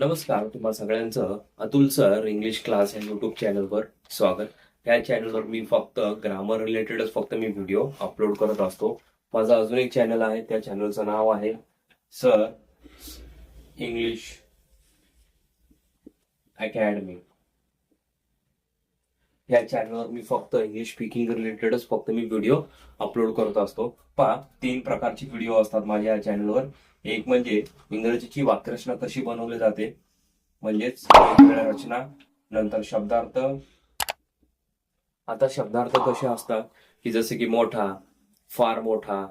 नमस्कार तुम्हा सगळ्यांचं अतुल सर इंग्लिश क्लास या युट्यूब चॅनलवर स्वागत. या चॅनलवर मी फक्त ग्रामर रिलेटेडच फक्त मी व्हिडिओ अपलोड करत असतो. माझा अजून एक चॅनल आहे त्या चॅनलचं नाव आहे सर इंग्लिश अकॅडमी या चॅनलवर मी फक्त इंग्लिश स्पीकिंग रिलेटेडच फक्त मी व्हिडिओ अपलोड करत असतो. पहा तीन प्रकारचे व्हिडिओ असतात माझ्या या चॅनलवर एक म्हणजे इंग्रजीची वाक्यरचना कशी बनवली जाते? म्हणजेच वेगवेगळ्या रचना नंतर शब्दार्थ. आता शब्दार्थ कसे असतात? की जसे की मोठा फार मोठा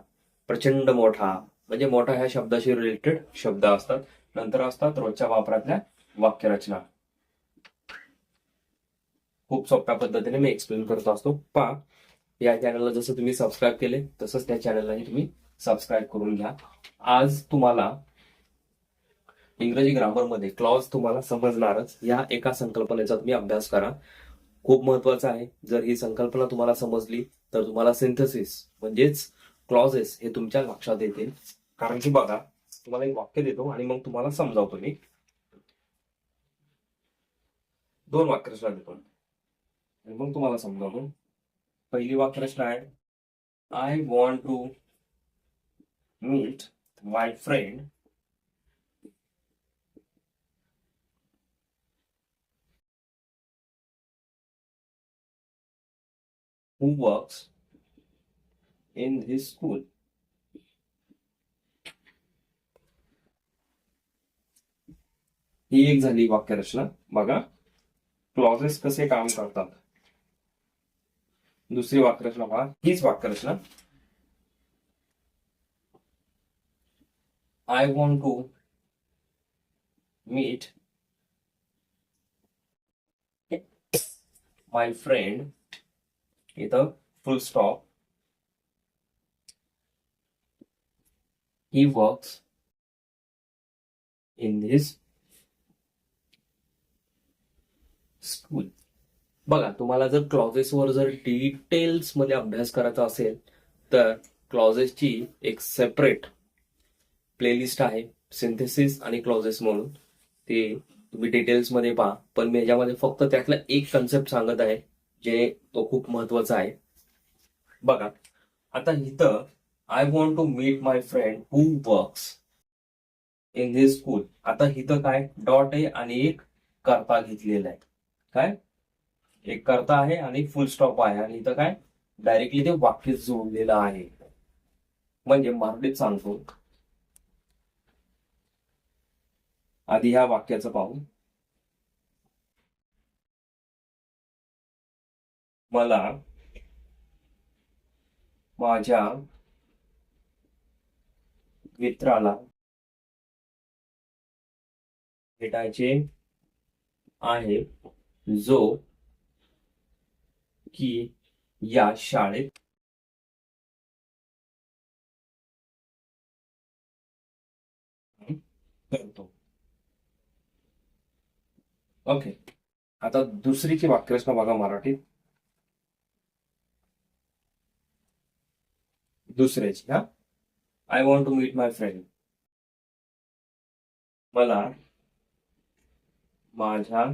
प्रचंड मोठा. म्हणजे मोठा ह्या शब्दाशी रिलेटेड शब्द असतात. नंतर असतात रोजच्या वापरातल्या वाक्यरचना. खूप सोप्या पद्धतीने मी एक्सप्लेन करत असतो. पा या चॅनलला जसं तुम्ही सबस्क्राईब केले तसंच त्या चॅनललाही तुम्ही सबस्क्राईब करून घ्या. आज तुम्हाला इंग्रजी ग्रामरमध्ये क्लॉज तुम्हाला समजणारच. या एका संकल्पनेचा तुम्ही अभ्यास करा. खूप महत्त्वाचा आहे. जर ही संकल्पना तुम्हाला समजली तर तुम्हाला सिंथेसिस म्हणजेच क्लॉजेस हे तुमच्या लक्षात येतील. कारण की बघा तुम्हाला एक वाक्य देतो आणि मग तुम्हाला समजावतो मी. दोन वाक्यरचना देतो. आणि मग तुम्हाला समजावतो. पहिली वाक्यरचना आहे I want to meet my friend. Who works in his school. ही एक झाली वाक्यरचना बघा. क्लॉजेस कसे काम करतात. दुसरी वाक्यरचना बघा हीच वाक्यरचना I want to meet my friend. इथं full stop. He works in this school. बघा तुम्हाला जर क्लॉजेसवर जर डिटेल्समध्ये अभ्यास करायचा असेल तर क्लॉजेसची एक सेपरेट प्लेलिस्ट आहे सिंथेसिस आणि क्लॉजेस म्हणून. ते तुम्ही डिटेल्समध्ये पहा. पण मी याच्यामध्ये फक्त त्यातला एक कन्सेप्ट सांगत आहे जे तो खूप महत्त्वाचा आहे. बघा आता इथं I want to meet my friend who works in this school आता इथं काय? डॉट आहे आणि एक करता घेतलेला आहे. काय? एक करता आहे आणि फुल स्टॉप आहे. आणि इथं काय? डायरेक्टली ते वाक्य जोडलेलं आहे. म्हणजे मराठीत सांगतो. आधी ह्या वाक्याचं पाहू मला माझ्या मित्राला भेटायचे आहे जो की या शाळेत करतो. ओके आता दुसरीची वाक्यरचना बघा मराठीत. दुसऱ्याची हा? I want to meet my friend मला माझ्या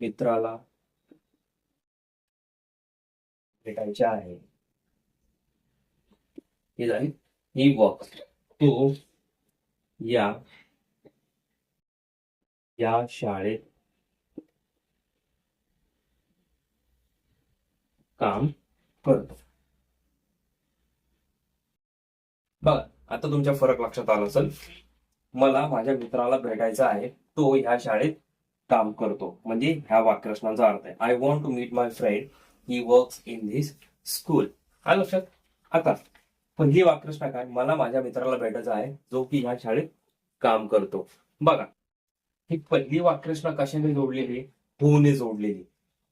मित्राला भेटायचे आहे. ही झाली ही वॉक टू या या शाळेत काम करतो. बघा आता तुमच्या फरक लक्षात आला असेल. मला माझ्या मित्राला भेटायचं आहे. तो ह्या शाळेत काम करतो. म्हणजे ह्या वाक्यरचनाचा अर्थ आहे. I want to meet my friend he works in this school हा लक्षात? आता पहिली वाक्यरचना काय? मला माझ्या मित्राला भेटायचं आहे जो की ह्या शाळेत काम करतो. बघा ही पहिली वाक्यरचना कशाने जोडलेली? होऊने जोडलेली.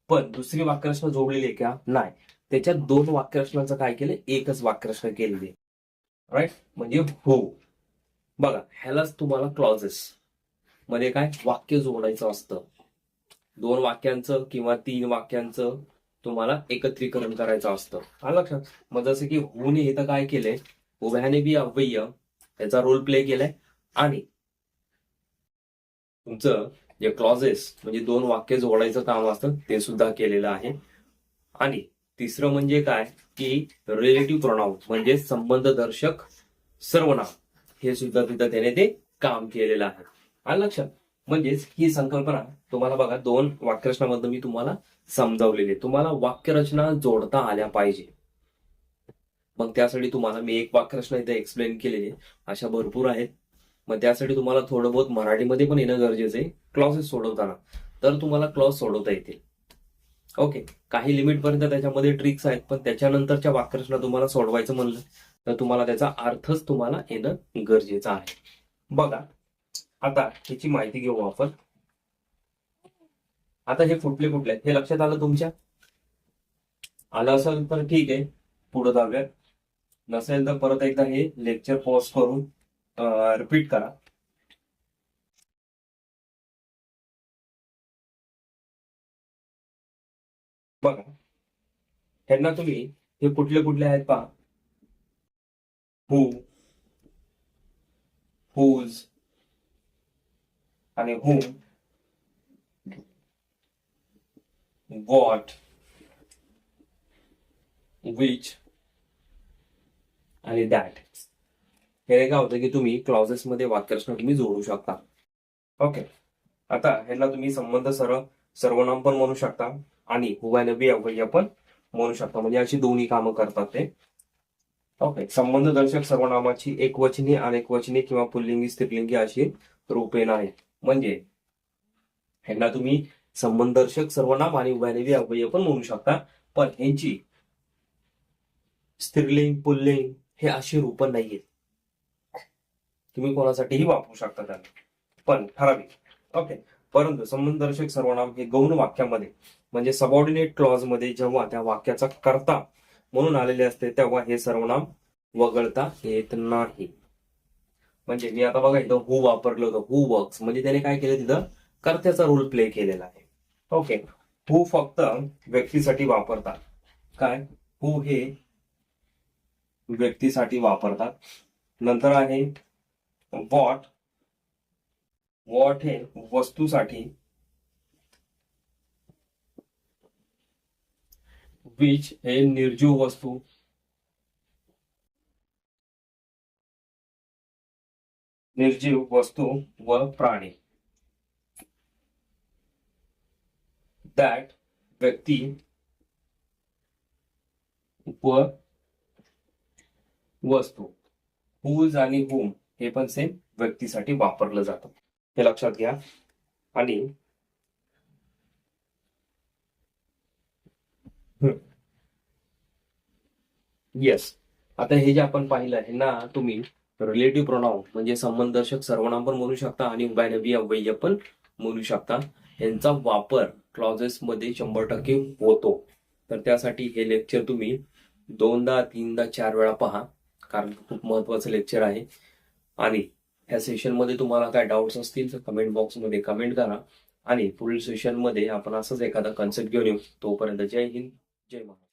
पण दुसरी वाक्यरचना जोडलेली आहे का? नाही. त्याच्यात दोन वाक्यरचनांचं काय केलं? एकच वाक्यरचना केलेली राईट म्हणजे हो. बघा ह्यालाच तुम्हाला क्लॉजेस म्हणजे मध्ये काय? वाक्य जोडायचं असतं. दोन वाक्यांचं किंवा तीन वाक्यांचं तुम्हाला एकत्रीकरण करायचं असतं. आलं लक्षात. मग जसं की होने इथं काय केलंय? उभ्याने बी अव्यय याचा रोल प्ले केलाय. आणि तुमचं जे क्लॉजेस म्हणजे दोन वाक्य जोडायचं काम असतं ते सुद्धा केलेलं आहे. आणि तिसरं म्हणजे काय? की रिलेटिव्ह प्रोनाऊन म्हणजे संबंधदर्शक सर्वनाम. हे सुद्धा तिथं त्याने ते काम केलेलं आहे. आणि लक्षात म्हणजेच ही संकल्पना तुम्हाला बघा दोन वाक्यरचनामधून मी तुम्हाला समजावलेली. आहे. तुम्हाला वाक्यरचना जोडता आल्या पाहिजे. मग त्यासाठी तुम्हाला मी एक वाक्यरचना इथे एक्सप्लेन केलेली आहे. अशा भरपूर आहेत. मग त्यासाठी तुम्हाला थोडं बहुत मराठीमध्ये पण येणं गरजेचं आहे. क्लॉसेस सोडवताना. तर तुम्हाला क्लॉज सोडवता येतील. ओके काही लिमिटपर्यंत त्याच्यामध्ये ट्रिक्स आहेत पण त्याच्यानंतरच्या वाक्यरचना तुम्हाला सोडवायचं म्हणलं तर तुम्हाला त्याचा अर्थच तुम्हाला येणं गरजेचं आहे. बघा. आता ह्याची माहिती घेऊ आपण. आता हे कुठले कुठले आहेत. हे लक्षात आलं तुमच्या? आलं असेल तर ठीक आहे. पुढे जाऊयात. नसेल तर परत एकदा हे लेक्चर पॉज करून रिपीट करा. बघा. ह्यांना तुम्ही हे कुठले कुठले आहेत पहा. हु हुज आणि हुम वॉट विच आणि दॅट हे काय होतं की तुम्ही क्लॉजेसमध्ये वाक्यरचना तुम्ही जोडू शकता. ओके आता ह्याला तुम्ही संबंध सर्व सर्वनाम पण म्हणू शकता आणि हुवानबी अव्यय पण म्हणू शकता. म्हणजे अशी दोन्ही कामं करतात ते. ओके संबंध दर्शक सर्वनामाची एकवचनी अनेकवचनी किंवा पुल्लिंगी स्त्रीलिंगी अशी रूपे आहे म्हणजे ह्यांना तुम्ही संबंधदर्शक सर्वनाम आणि उभयनेवी अव्यय पण म्हणू शकता. पण ह्यांची स्त्रीलिंग पुल्लिंग हे अशी रूप नाहीयेत. तुम्ही कोणासाठीही वापरू शकता त्यांना पण ठराविक. ओके परंतु संबंधदर्शक सर्वनाम हे गौण वाक्यामध्ये म्हणजे सबऑर्डिनेट क्लॉजमध्ये जेव्हा त्या वाक्याचा कर्ता म्हणून आलेले असते तेव्हा हे सर्वनाम वगळता येत नाही. म्हणजे मी आता बघा इथं हु वापरलं होतं. हु वर्क्स म्हणजे त्याने काय केलं तिथं? कर्त्याचा रोल प्ले केलेला आहे. ओके हु फक्त व्यक्तीसाठी वापरतात. काय? हु हे व्यक्तीसाठी वापरतात. नंतर आहे वॉट वॉट हे वस्तूसाठी विच हे निर्जीव वस्तू निर्जीव वस्तू व प्राणी. दॅट व्यक्ती व वस्तू. हुज आणि हुम हे पण सेम व्यक्तीसाठी वापरलं जातं. हे लक्षात घ्या. आणि येस आता हे जे आपण पाहिलं आहे ना तुम्ही रिलेटिव्ह प्रोनाऊन म्हणजे संबंधदर्शक सर्वनाम पण म्हणू शकता आणि उभयनवी अव्यय पण म्हणू शकता. यांचा वापर क्लॉजेस मध्ये शंभर टक्के होतो. तर त्यासाठी हे लेक्चर तुम्ही दोनदा तीनदा चार वेळा पहा. कारण खूप महत्वाचं लेक्चर आहे. आणि ह्या सेशनमध्ये तुम्हाला काय डाऊट्स असतील तर कमेंट बॉक्समध्ये कमेंट करा. आणि पुढील सेशनमध्ये आपण असंच एखादा कन्सेप्ट घेऊन येऊ. तोपर्यंत जय हिंद जय महाराष्ट्र.